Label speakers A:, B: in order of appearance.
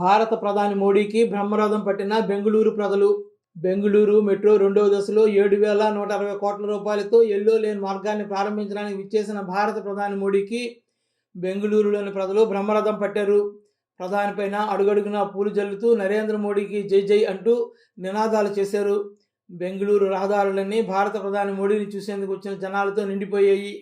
A: భారత ప్రధాని మోడీకి బ్రహ్మరథం పట్టిన బెంగళూరు ప్రజలు బెంగళూరు మెట్రో రెండవ దశలో ఏడు వేల నూట అరవై కోట్ల రూపాయలతో ఎల్లో లేన్ మార్గాన్ని ప్రారంభించడానికి విచ్చేసిన భారత ప్రధాని మోడీకి బెంగళూరులోని ప్రజలు బ్రహ్మరథం పట్టారు. ప్రధాని పైన అడుగడుగునా పూలు జల్లుతూ నరేంద్ర మోడీకి జై జై అంటూ నినాదాలు చేశారు. బెంగళూరు రహదారులన్నీ భారత ప్రధాని మోడీని చూసేందుకు వచ్చిన జనాలతో నిండిపోయాయి.